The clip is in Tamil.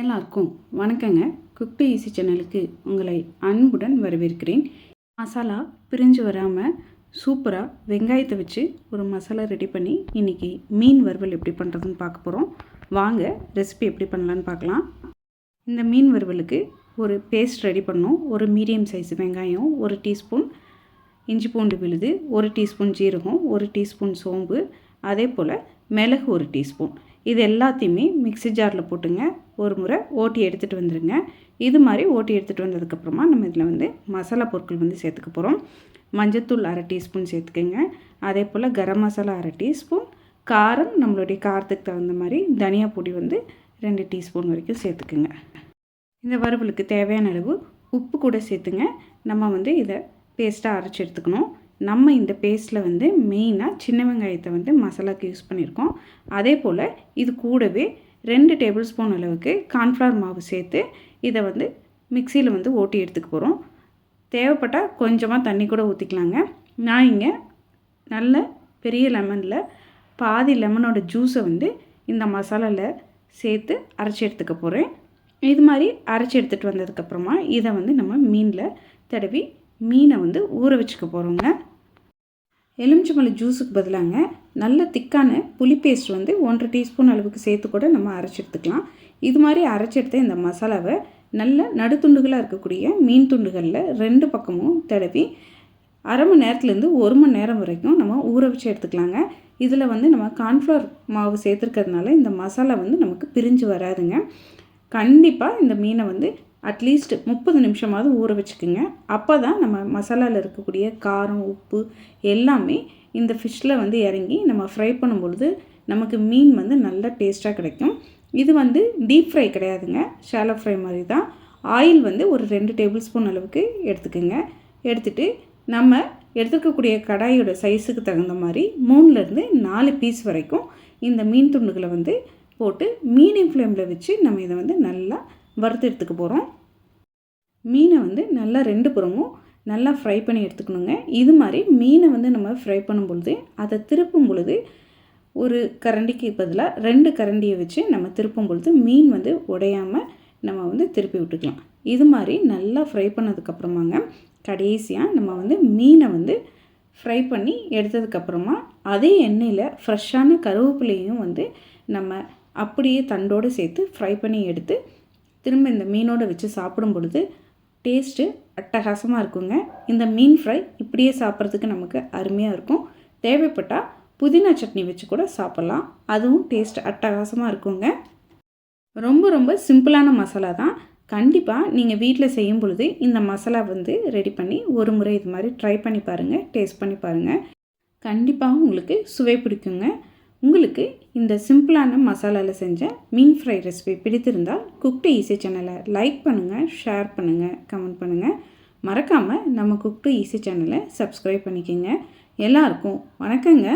எல்லாருக்கும் வணக்கங்க. குக் டு ஈஸி சேனலுக்கு உங்களை அன்புடன் வரவேற்கிறேன். மசாலா பிரிஞ்சு வராமல் சூப்பராக வெங்காயத்தை வச்சு ஒரு மசாலா ரெடி பண்ணி இன்றைக்கி மீன் வறுவல் எப்படி பண்ணுறதுன்னு பார்க்க போகிறோம் வாங்க ரெசிபி எப்படி பண்ணலான்னு பார்க்கலாம். இந்த மீன் வறுவலுக்கு ஒரு பேஸ்ட் ரெடி பண்ணோம். ஒரு மீடியம் சைஸ் வெங்காயம் ஒரு டீஸ்பூன் இஞ்சி பூண்டு விழுது ஒரு டீஸ்பூன் ஜீரகம் ஒரு டீஸ்பூன் சோம்பு அதே போல் மிளகு ஒரு டீஸ்பூன் இது எல்லாத்தையுமே மிக்ஸி ஜாரில் போட்டுங்க. ஒரு முறை ஓட்டி எடுத்துகிட்டு வந்துடுங்க இது மாதிரி ஓட்டி எடுத்துகிட்டு வந்ததுக்கப்புறமா நம்ம இதில் வந்து மசாலா பொருட்கள் வந்து சேர்த்துக்க போகிறோம். மஞ்சத்தூள் அரை டீஸ்பூன் சேர்த்துக்கோங்க. அதே போல் கரம் மசாலா அரை டீஸ்பூன். காரம் நம்மளுடைய காரத்துக்கு தகுந்த மாதிரி தனியா பொடி வந்து ரெண்டு டீஸ்பூன் வரைக்கும் சேர்த்துக்குங்க. இந்த வறுவலுக்கு தேவையான அளவு உப்பு கூட சேர்த்துங்க. நம்ம வந்து இதை பேஸ்ட்டாக அரைச்சி எடுத்துக்கணும். நம்ம இந்த பேஸ்ட்டில் வந்து மெயினாக சின்ன வெங்காயத்தை வந்து மசாலாக்கு யூஸ் பண்ணியிருக்கோம். அதே போல் இது கூடவே ரெண்டு டேபிள் ஸ்பூன் அளவுக்கு கார்ன்ஃப்ளவர் மாவு சேர்த்து இதை வந்து மிக்சியில் வந்து ஓட்டி எடுத்துக்க போகிறோம் தேவைப்பட்டால் கொஞ்சமாக தண்ணி கூட ஊற்றிக்கலாங்க நான் இங்கே நல்ல பெரிய லெமனில் பாதி லெமனோட ஜூஸை வந்து இந்த மசாலாவில் சேர்த்து அரைச்சி எடுத்துக்க போகிறேன் இது மாதிரி அரைச்சி எடுத்துகிட்டு வந்ததுக்கப்புறமா இதை வந்து நம்ம மீனில் தடவி மீனை வந்து ஊற வச்சுக்க போகிறோங்க எலுமிச்சம்பழம் ஜூஸுக்கு பதிலாங்க நல்ல திக்கான புளி பேஸ்ட் வந்து ஒன்றரை டீஸ்பூன் அளவுக்கு சேர்த்து கூட நம்ம அரைச்சி எடுத்துக்கலாம். இது மாதிரி அரைச்சி எடுத்த இந்த மசாலாவை நல்ல நடுத்துண்டுகளாக இருக்கக்கூடிய மீன் துண்டுகளில் ரெண்டு பக்கமும் தடவி அரை மணி நேரத்துலேருந்து ஒரு மணி நேரம் வரைக்கும் நம்ம ஊற வச்சு எடுத்துக்கலாங்க. இதில் வந்து நம்ம கார்ன்ஃப்ளவர் மாவு சேர்த்துருக்கிறதுனால இந்த மசாலா வந்து நமக்கு பிரிஞ்சு வராதுங்க. கண்டிப்பாக இந்த மீனை வந்து அட்லீஸ்ட் முப்பது நிமிஷமாவது ஊற வச்சுக்கோங்க. அப்போ தான் நம்ம மசாலாவில் இருக்கக்கூடிய காரம் உப்பு எல்லாமே இந்த ஃபிஷ்ஷில் வந்து இறங்கி நம்ம ஃப்ரை பண்ணும்பொழுது நமக்கு மீன் வந்து நல்ல டேஸ்ட்டாக கிடைக்கும். இது வந்து டீப் ஃப்ரை கிடையாதுங்க. ஷாலோ ஃப்ரை மாதிரி தான் ஆயில் வந்து ஒரு ரெண்டு டேபிள் ஸ்பூன் அளவுக்கு எடுத்துக்கோங்க. எடுத்துகிட்டு நம்ம எடுத்துக்கக்கூடிய கடாயோட சைஸுக்கு தகுந்த மாதிரி மூணுலேருந்து நாலு பீஸ் வரைக்கும் இந்த மீன் துண்டுகளை வந்து போட்டு மீடியம் ஃப்ளேமில் வச்சு நம்ம இதை வந்து நல்லா வறுத்து எடுத்துக்க போகிறோம் மீனை வந்து நல்லா ரெண்டு புறமும் நல்லா ஃப்ரை பண்ணி எடுத்துக்கணுங்க. இது மாதிரி மீனை வந்து நம்ம ஃப்ரை பண்ணும் பொழுது அதை திருப்பும் பொழுது ஒரு கரண்டிக்கு பதிலாக ரெண்டு கரண்டியை வச்சு நம்ம திருப்பும் பொழுது மீன் வந்து உடையாமல் நம்ம வந்து திருப்பி விட்டுக்கலாம். இது மாதிரி நல்லா ஃப்ரை பண்ணதுக்கப்புறமாங்க கடைசியாக நம்ம வந்து மீனை வந்து ஃப்ரை பண்ணி எடுத்ததுக்கப்புறமா அதே எண்ணெயில் ஃப்ரெஷ்ஷான கருவேப்பிலையும் வந்து நம்ம அப்படியே தண்டோடு சேர்த்து ஃப்ரை பண்ணி எடுத்து திரும்ப இந்த மீனோடு வச்சு சாப்பிடும் பொழுது டேஸ்ட்டு அட்டகாசமாக இருக்குங்க. இந்த மீன் ஃப்ரை இப்படியே சாப்பிட்றதுக்கு நமக்கு அருமையாக இருக்கும். தேவைப்பட்டால் புதினா சட்னி வச்சு கூட சாப்பிட்லாம். அதுவும் டேஸ்ட் அட்டகாசமாக இருக்குங்க. ரொம்ப ரொம்ப சிம்பிளான மசாலா தான். கண்டிப்பாக நீங்கள் வீட்டில் செய்யும் பொழுது இந்த மசாலா வந்து ரெடி பண்ணி ஒரு முறை இது மாதிரி ட்ரை பண்ணி பாருங்கள் டேஸ்ட் பண்ணி பாருங்கள் கண்டிப்பாக உங்களுக்கு சுவை பிடிக்குங்க. உங்களுக்கு இந்த சிம்பிளான மசாலாவில் செஞ்ச மீன் ஃப்ரை ரெசிபி பிடித்திருந்தால் குக்டு ஈஸி சேனலை லைக் பண்ணுங்கள் ஷேர் பண்ணுங்கள் கமெண்ட் பண்ணுங்கள் மறக்காமல் நம்ம குக்டு ஈஸி சேனலை சப்ஸ்கிரைப் பண்ணிக்கோங்க. எல்லாருக்கும் வணக்கங்க.